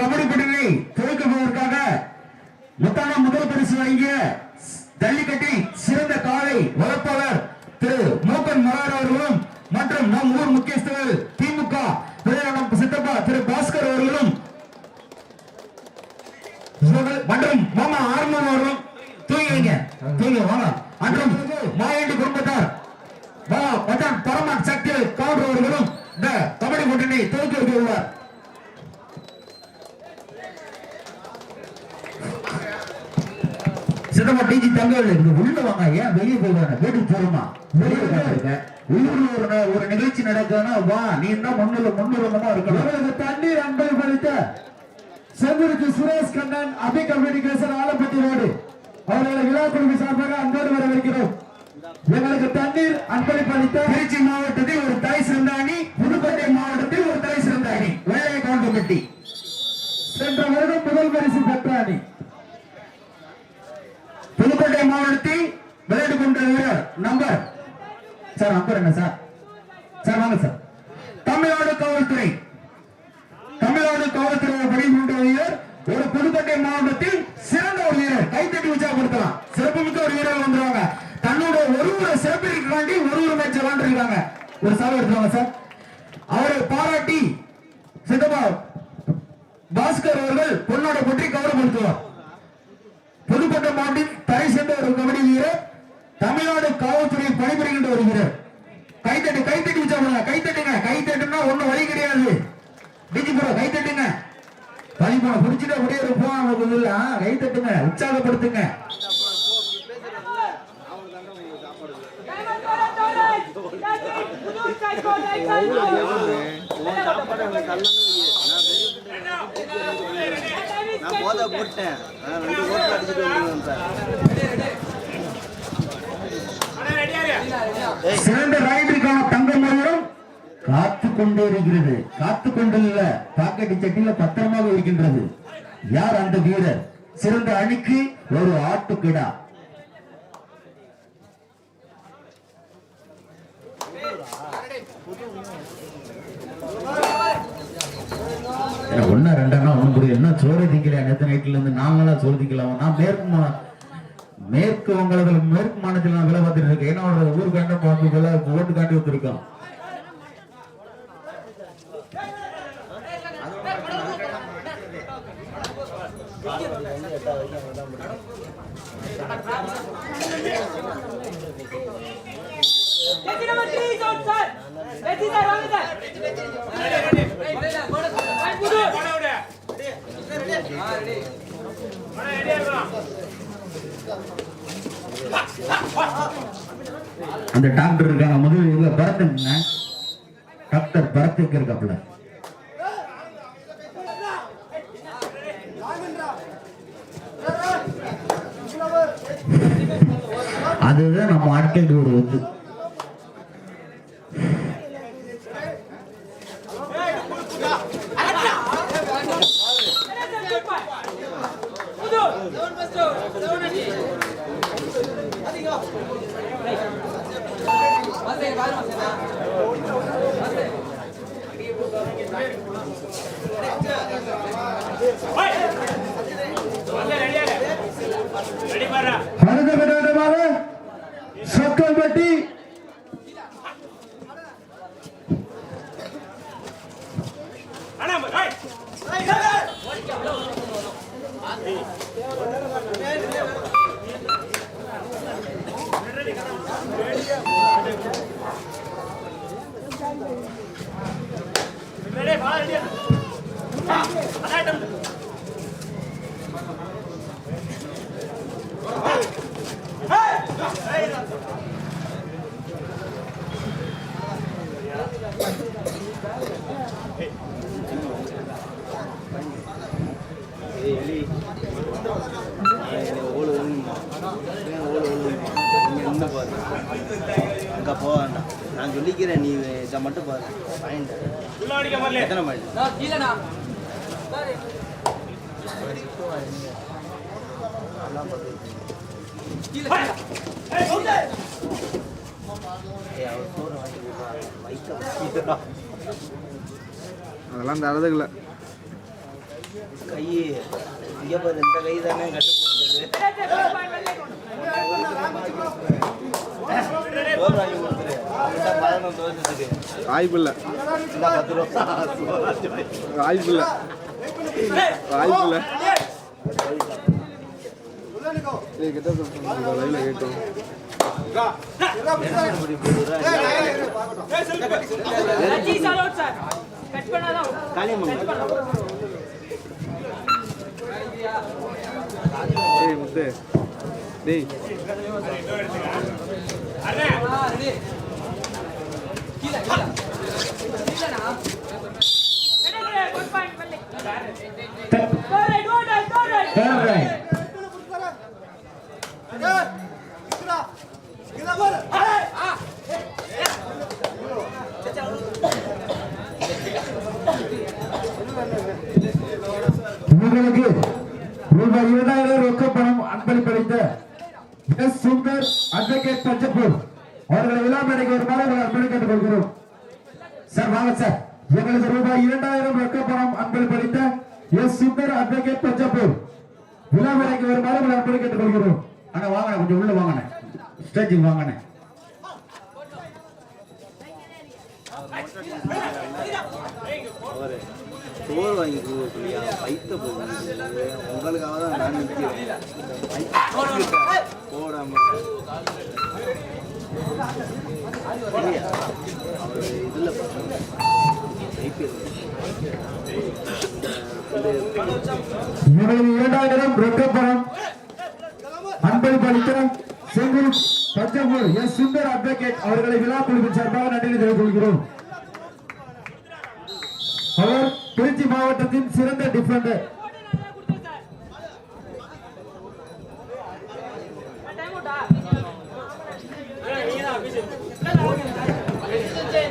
கபடி இருக்கணும் தண்ணீர் அன்பை பளித்த செங்குறிச்சி சுரேஷ் கண்ணன் அபி கம்யூனிகேஷன் ஆலப்பட்டி ரோடு அவர்களை விழா குழுமி சார்பாக அன்போடு வரவேற்கிறோம். எங்களுக்கு தண்ணீர் அன்பளிப்பளித்த திருச்சி மாவட்டத்தில் ஒரு தாய் சிறந்த அணி புதுக்கோட்டை மாவட்டத்தில் ஒரு தாய் சிறந்த அணி வேலையை கவுண்டம்பட்டி சென்ற வருடம் முதல் பரிசு பெற்ற அணி. புதுக்கோட்டை மாவட்டத்தில் விளையாட்டு கொண்ட வீரர் நம்பர். சார் நம்பர் என்ன சார்? சார் வாங்க சார். தமிழ்நாடு காவல்துறை. தமிழ்நாடு காவல்துறை பணி வீரர் ஒரு புதுக்கோட்டை மாவட்டத்தில் சிறந்த ஒரு வீரர். கைத்தட்டி உற்சாகப்படுத்தலாம். சிறப்புமிக்க ஒரு வீரர் வந்துருவாங்க. தன்னோட ஒரு ஒரு சிறப்பிற்காண்டி ஒரு ஒரு மேட்ச் விளாண்டுருக்காங்க. ஒரு சாலை எடுத்துருவாங்க சார். அவரை பாராட்டி சித்தப்பா பாஸ்கர் அவர்கள் பொன்னோட பற்றி கௌரவப்படுத்துவார். புதுக்கோட்டை மாவட்டத்தில் தரை சேர்ந்த ஒரு கபடி வீரர் தமிழ்நாடு காவல்துறையில் பணிபுரிகின்ற ஒரு வீரர். கைத்தட்டு கைத்தட்டி வச்சாங்க கைத்தட்டுங்க கைத்தட்டுனா ஒண்ணும் வழி கிடையாது. டிஜி ப்ரோ கைத்தட்டுங்க பழி போன பிடிச்சிட்டு அப்படியே இருப்போம் அவங்க இல்ல கைத்தட்டுங்க உற்சாகப்படுத்துங்க. நான் போதை போட்டேன். ரெண்டு போட்டு அடிச்சுட்டு வந்துருவேன் சார். சிறந்த ரைடருக்கான தங்க மோதிரம் காத்து கொண்டே இருக்கிறது காத்து கொண்டில்ல பாக்கெட் சட்டியில பத்திரமாக இருக்கின்றது. யார் அந்த வீரர்? சிறந்த அணிக்கு ஒரு ஆட்டுக்கிடா. ஒன்னா ரெண்டா ஒண்ணு என்ன சோறு திக்கல நேற்று நைட்ல இருந்து நாங்களா சோறு திக்கலாம்? நான் மேற்கு மா- மேற்கு வங்காளத்துல மேற்கு மாநிலத்தில் நான் வேலை பார்த்துட்டு இருக்கேன். என்னோட ஊருக்காண்ட பார்த்து வேலை ஓட்டு காட்டி வந்திருக்கோம் அந்த டாக்டர் இருக்காங்க முதல் இவங்க பரத்துங்க டாக்டர் பரத்துக்கு இருக்காப்புல. அதுதான் நம்ம ஆட்களுக்கு ஒரு வந்து Good fight. Budu. அடுத்த கட்டாட்டமாக சொக்கல்பட்டி ஏய் எலி ஓடு ஒழுங்குமா ஓடு ஒழுங்குமா நீங்கள் என்ன பாரு அங்கே போக வேண்டாம் நான் சொல்லிக்கிறேன் நீ இதை மட்டும் பாரு பாயிண்ட் எத்தனை பாயிண்ட் ஏய் அவர் சோறு வாங்கி வைக்க அதெல்லாம் தரதுல கை இந்த கை தானே வாய்ப்பில்லை. வாய்ப்பில்லை. வாய்ப்பில்லை. கிட்ட லைவ்ல கேட்டோம் ஏய் Muthu good point go right go right go right third right உங்களுக்கு ரூபாய் இரண்டாயிரம் ரொக்க பணம் அன்பளிப்பளித்த எஸ் சுந்தர் அட்வொகேட் பஞ்சப்பூர் அவர்களை விழா மேடைக்கு ஒரு மாலை அன்பளி கேட்டுக் கொள்கிறோம் சார் வாங்க சார் எங்களுக்கு ரூபாய் இரண்டாயிரம் ரொக்க பணம் அன்பளிப்பளித்த எஸ் சுந்தர் அட்வொகேட் பச்சப்பூர் விழா மேடைக்கு ஒரு மாலை அன்பு கேட்டுக் கொள்கிறோம் அண்ணா கொஞ்சம் உள்ள வாங்கினேன் ஸ்டேஜுக்கு வாங்கினேன் சோறு வாங்கி கொடுக்கலையா போகுது உங்களுக்காக தான் நான் நிற்கிறேன் போடாம. இரண்டாயிரம் ரொக்க பணம் அன்பளிப்பளித்த செங்கல் பஞ்சப்பூர் எஸ் சுந்தர் அட்வொகேட் அவர்களை விழா குழுவின் சார்பாக நன்றி தெரிவித்துக் அவர் திருச்சி மாவட்டத்தின் சிறந்த டிஃபெண்டர்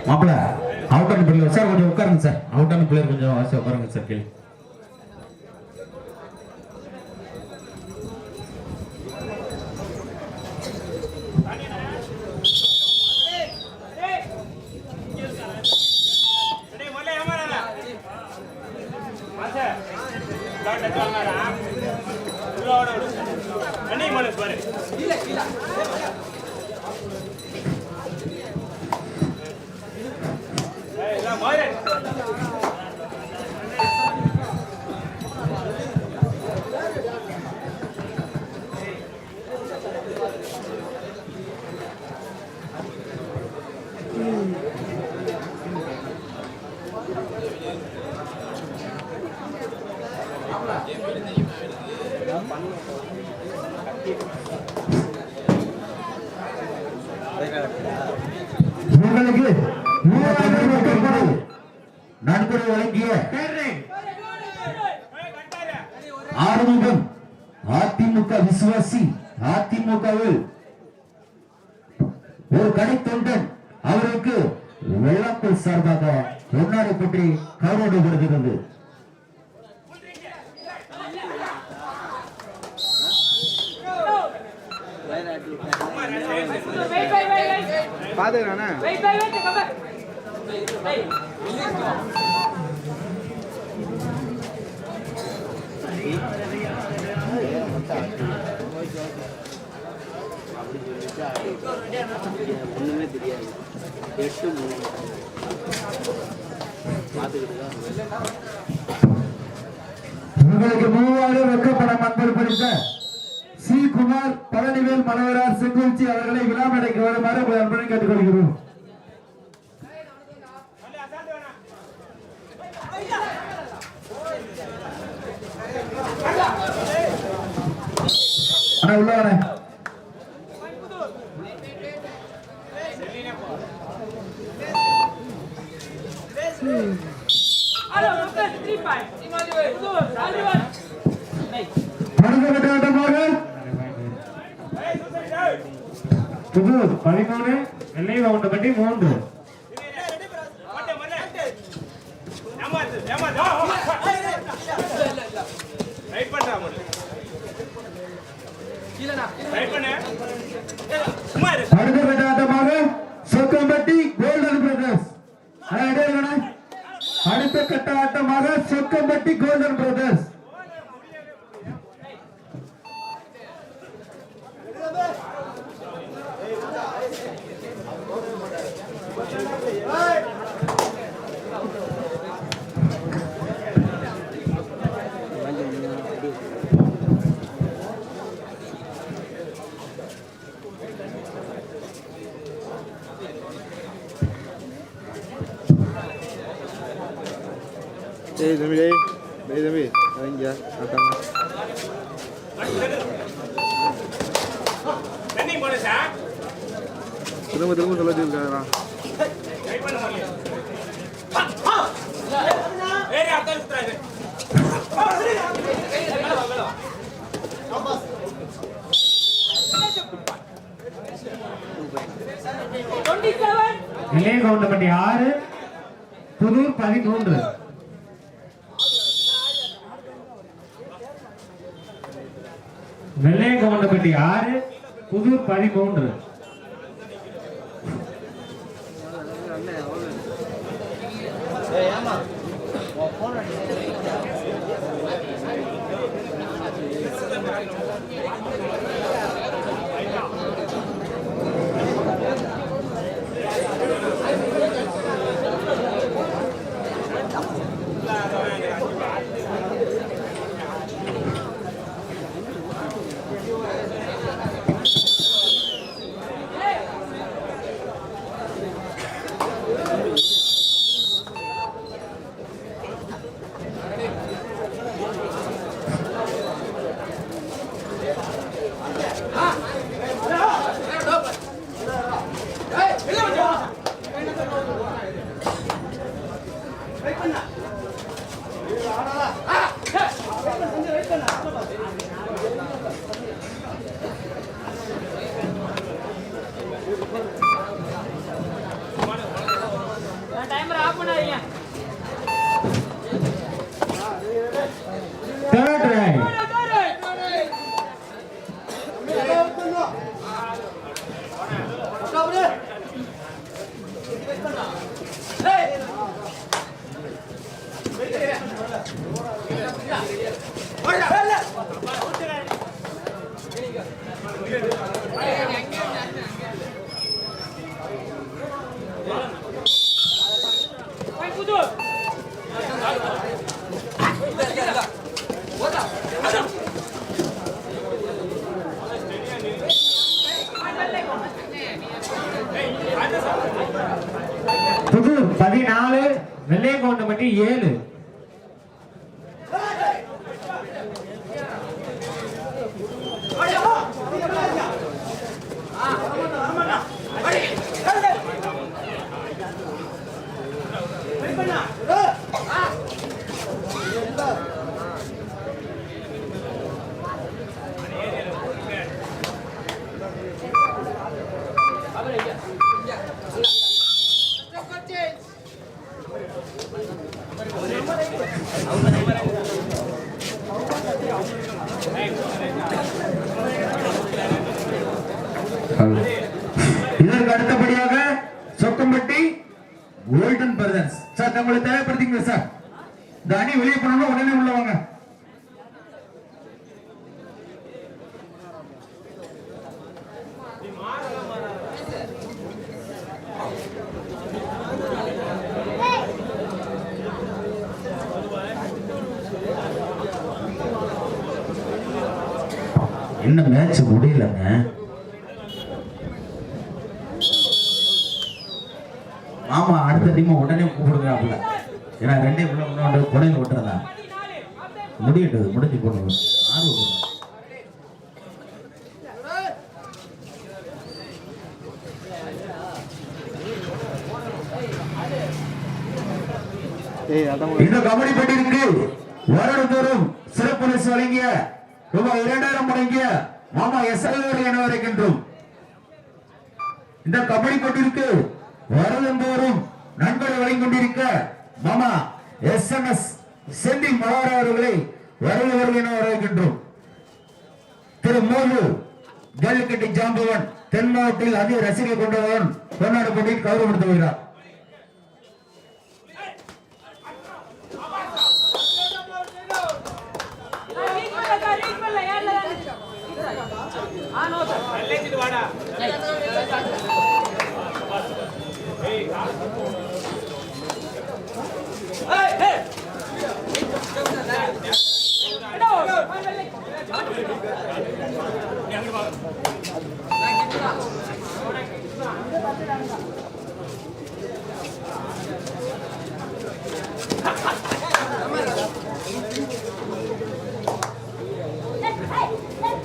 மாப்பிள்ள அவுட்டான பிள்ளைங்க சார் கொஞ்சம் உட்காருங்க சார் அவுட்டான பிள்ளையர் கொஞ்சம் ஆசை உட்காருங்க சார் கேள்வி உங்களுக்கு மூவாயிரம் ரொக்க பணம் நன்கொடை வழங்கிய ஆறுமுகம் அதிமுக விசுவாசி அதிமுகவில் ஒரு கடை தொண்டன் அவருக்கு வெள்ளாப்பல் சார்பாக ஒன்னாரை பற்றி கௌரவப்படுகிறது வெயிட் வெயிட் வெயிட் வெயிட் தெரியாது எட்டு மூணு பார்த்துக்கிட்டு தான் உங்களுக்கு மூவாயிரம் ரொக்க பணம் அன்பளிப்பளித்த சி. குமார் பழனிவேல் மனோகரார் செங்குறிச்சி அவர்களை விழா மேடைக்கு வருமாறு அன்புடன் கேட்டுக்கொள்கிறோம். அண்ணா உள்ள வாண்ணே. ஹலோ டாக்டர் 3 பாயிண்ட் இமாதி வே குட் ஆல்ரிவன் நை அடுத்த ஆட்டமாக புதூர் பதிமூணு வெள்ளை கவுண்டப்பட்டி மூன்று. அடுத்த கட்ட சொக்கம்பட்டி கோல்டன் பிரதர்ஸ் அடுத்த கட்ட ஆட்டமாக சொக்கம்பட்டி கோல்டன் பிரதர்ஸ் டேய் தம்பி டேய் டேய் தம்பி இறங்கியா ஆட்டாமா திரும்ப திரும்ப சொல்ல வச்சிருக்காரா டுவெண்ட்டி ஆறு புதூர் பதிமூன்று வெள்ளைய ஆறு புது பதிமூன்று டைமர் ஆஃப் பண்ணாதீங்க தேர்ட் ரைட் புது பதினாலு வெள்ளைய கவுண்டமட்டி ஏழு இதற்கு அடுத்தபடியாக சொக்கம்பட்டி கோல்டன் பிரதர்ஸ் சார் நம்மளை தேவைப்படுத்திங்க சார் இந்த அணி வெளியே போனோம்னா உடனே உள்ள வாங்க இன்னும் மேட்ச் முடியலங்க ஆமா அடுத்த டீம் உடனே கூப்பிடுங்கிறாப்புல ஏன்னா ரெண்டே உள்ள முன்னாடி புடையில விட்டுறதா முடியட்டும் முடிஞ்சு போடுங்க ஆர்வம் இந்த கபடி போட்டியிற்கு வருடந்தோறும் சிறப்பு பரிசு வழங்கிய ரூபாய் இரண்டாயிரம் வழங்கிய மாமா எஸ் என வருகின்றோம் இந்த கபடி போட்டியிற்கு வருடந்தோறும் நண்பர்கள் வழங்கிக் கொண்டிருக்க மாமா எஸ் எம் எஸ் செந்தில் மலோகர் அவர்களை வருக வருக என வரவேற்கின்றோம். திரு மோது ஜல்லிக்கட்டு ஜாம்பவன் தென் மாவட்டத்தில் அதிக ரசிகை கொண்டவன் கொண்டாட போட்டியில் கௌரவப்படுத்த வருகிறார் வாடா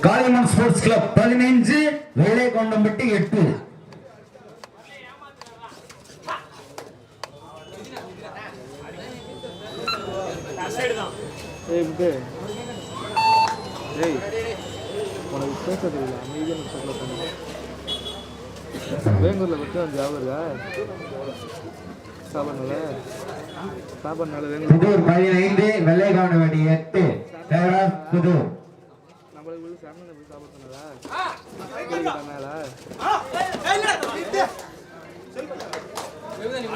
காரியமன் ஸ்போர்ட்ஸ் கிளப் வேங்கூரில் விட்டு அந்த ஜாப் இருக்கா சாப்பாடுனால? சாப்பாடுனால வேங்கூர் புதூர் பதினைந்து வெள்ளைக்கான வண்டி எட்டு. புதூர். நம்மளுக்கு வீடு சரணன் எப்படி சாப்பிடுறதுனால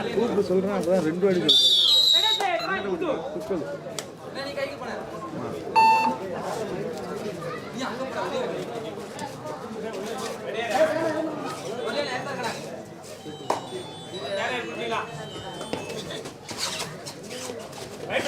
கூப்பிட்டு சொல்கிறேன் அப்போ ரெண்டு அடி சொல்கிறேன்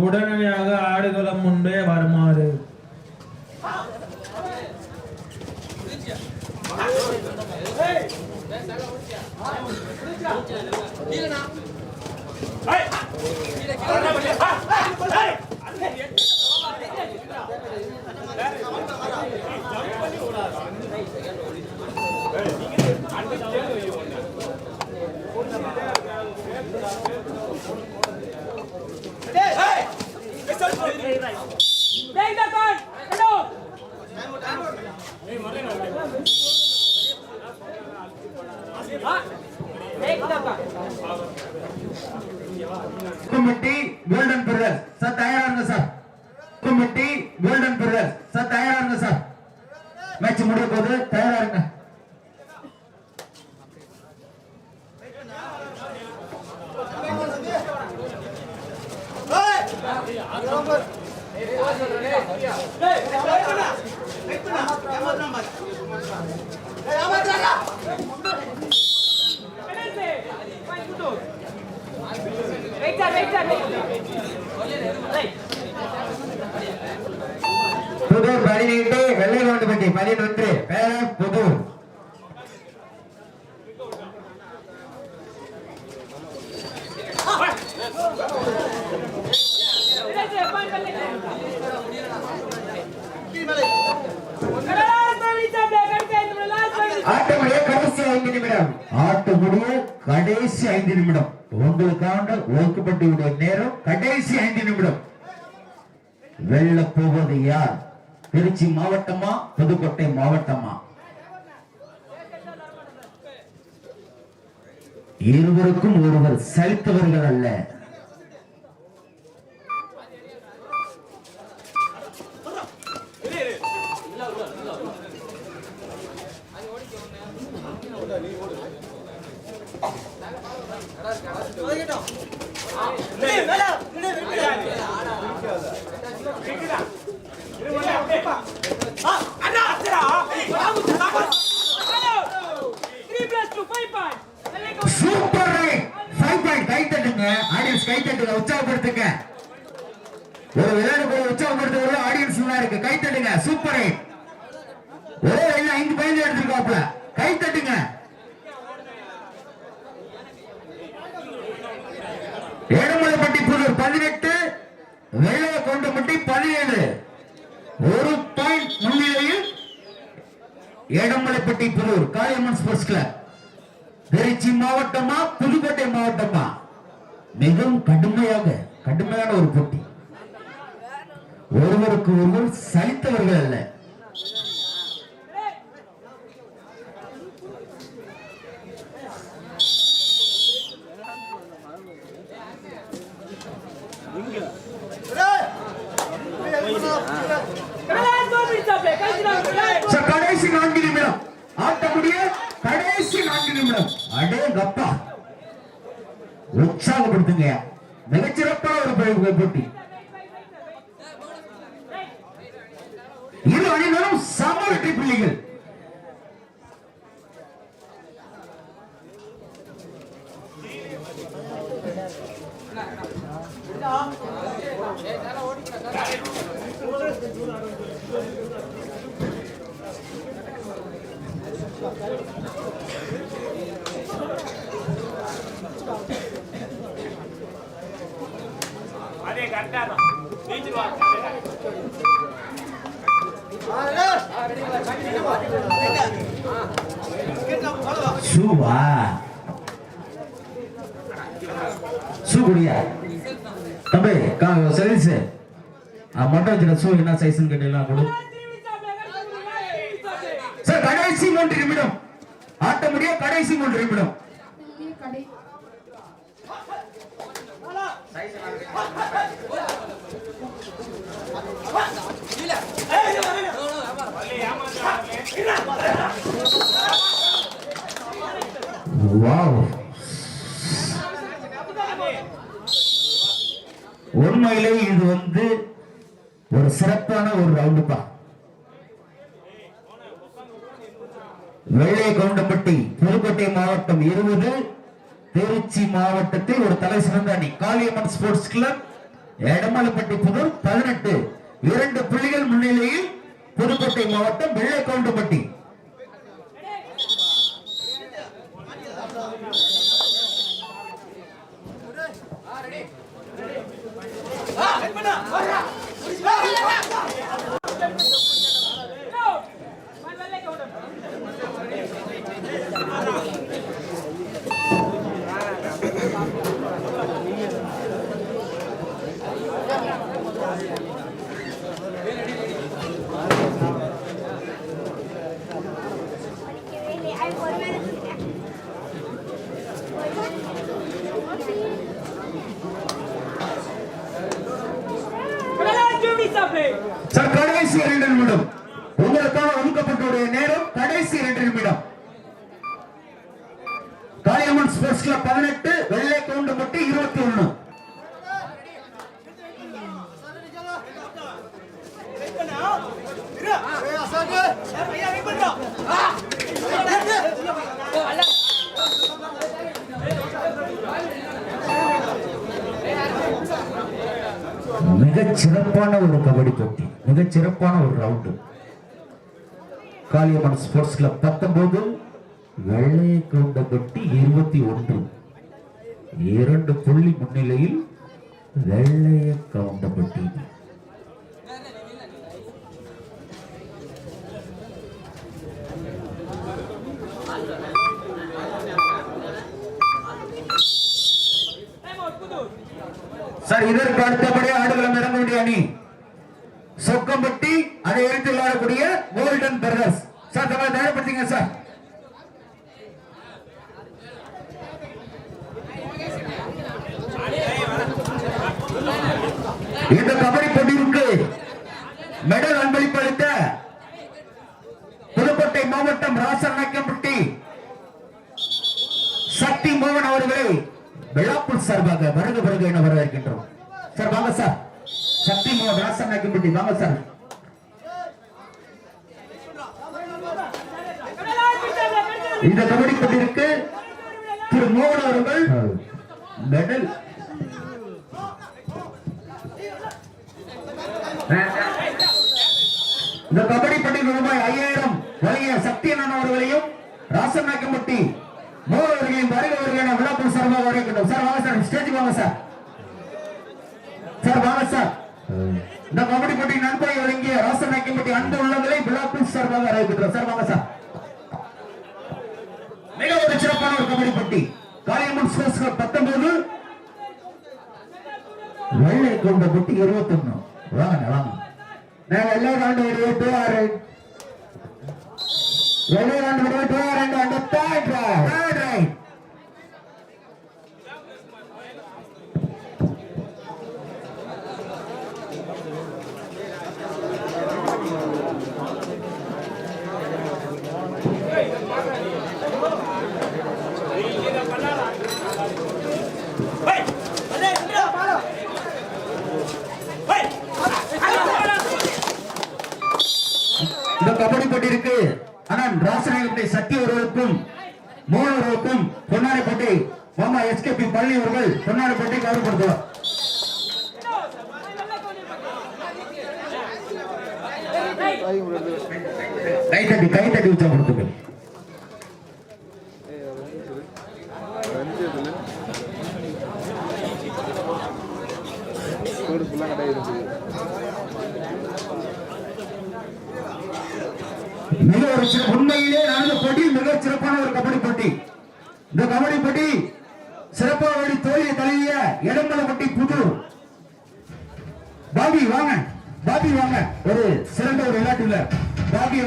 உடனடியாக ஆடுகளம் முன்பே வருமாறு Hey! பதினெட்டு வெள்ளை நோட்டுப்பட்டி பதினொன்று பேரம் கடைசி ஐந்து நிமிடம். உங்களுக்காக ஒதுக்கப்பட்டுவிட நேரம் கடைசி ஐந்து நிமிடம். வெள்ள போவது யார்? திருச்சி மாவட்டமா? புதுக்கோட்டை மாவட்டமா? இருவருக்கும் ஒருவர் சலித்தவர்கள் அல்ல. ஏடமலைப்பட்டி புலூர் காளியம்மன் ஸ்போர்ட்ஸ் கிளப் திருச்சி மாவட்டமா புதுக்கோட்டை மாவட்டமா? மிகவும் கடுமையாக கடுமையான ஒரு போட்டி. ஒருவருக்கு ஒருவர் சலித்தவர்கள் அல்ல. உற்சாகப்படுத்துங்க. மிகச்சிறப்பான ஒரு போட்டி இரு அணியினரும் சம வெற்றி புள்ளிகள் அதே கரெக்டா தான் ஜெயிச்சிருவாங்க ஷூவா ஷூ குடியா தம்பி கா சதீஷ் மொட்டை வச்சிருக்க ஷூ என்ன சைஸ்ன்னு கேட்டீங்களா கொடு. சார் கடைசி மூன்று நிமிடம். ஆட்ட முடிய கடைசி மூன்று நிமிடம். வாவ். உண்மையிலே இது வந்து ஒரு சிறப்பான ஒரு ரவுண்டுப்பா. வெள்ளை கவுண்டப்பட்டி புதுக்கோட்டை மாவட்டம் இருபது திருச்சி மாவட்டத்தில் ஒரு தலை சிறந்த அணி. காளியம்மன் ஸ்போர்ட்ஸ் கிளப் எடமலைப்பட்டி புதூர் பதினெட்டு. இரண்டு புள்ளிகள் முன்னிலையில் புதுக்கோட்டை மாவட்டம் வெள்ளை Goundampatti. Relax, give me something. Sir கடைசி இரண்டு நிமிடம் உங்களுக்கான ஒதுக்கப்பட்டுடைய நேரம் கடைசி இரண்டு நிமிடம் காளியம்மன் ஸ்போர்ட்ஸ் கிளப் பதினெட்டு வெள்ளை கவுண்டம்பட்டி இருபத்தி ஒண்ணு மிகச் சிறப்பான ஒரு கபடி போட்டி மிகச் சிறப்பான ஒரு ரவுண்டு காளியம்மன் ஸ்போர்ட்ஸ் கிளப் பத்தொன்பது வெள்ளை கவுண்டப்பட்டி இருபத்தி ஒன்று. இரண்டு புள்ளி முன்னிலையில் வெள்ளைய கவுண்டப்பட்டி. எடுத்து கோல்டன் பிரதர்ஸ் சார் தங்களை தயார்படுத்திங்க சார். இந்த கபடி போட்டிக்கு மெடல் அன்பளிப்பு அளித்த புதுக்கோட்டை மாவட்டம் ராசநாயக்கம்பட்டி சக்தி மோகன் அவர்களை விழாப்பூர் சார்பாக வருக வருக என வரவேற்கின்றோம். சார் வாங்க சார். சக்தி மோகன் ராசநாயக்கம்பட்டி வாங்க சார். விழாப்பூர் சார்பாக வரவேற்கின்றோம் சார் வாங்க சார் ஸ்டேஜுக்கு வாங்க சார். சார் வாங்க சார். இந்த கபடி போட்டி நண்பரை வழங்கிய ராசநாயக்கம்பட்டி அன்பு உள்ளங்களை விழாப்பூர் சார்பாக வரவேற்கின்றோம் சார் வாங்க சார். மிக ஒரு சிறப்பான ஒரு கபடி போட்டி. காளியம்மன் ஸ்போர்ட்ஸ் பத்தொன்பது. வெள்ளை கொண்ட போட்டி இருபத்தொன்னு. வாங்க வாங்க. நாங்க எல்லாரும் ஆண்டு ஒரு டூ ஆறு வெள்ளை ஆண்டு ஒரு டூ R and and third right kabaddi போட்டி ஆனால் ராசநாயகனுடைய சக்தி ஒருவருக்கும் மூணு பொன்னாரிப்பட்டி மாமா எஸ்கேபி பள்ளி அவர்கள் பொன்னாரிப்பட்டி கவர்படுத்துவார் கை தட்டி கை தட்டி உச்சப்படுத்துங்கள்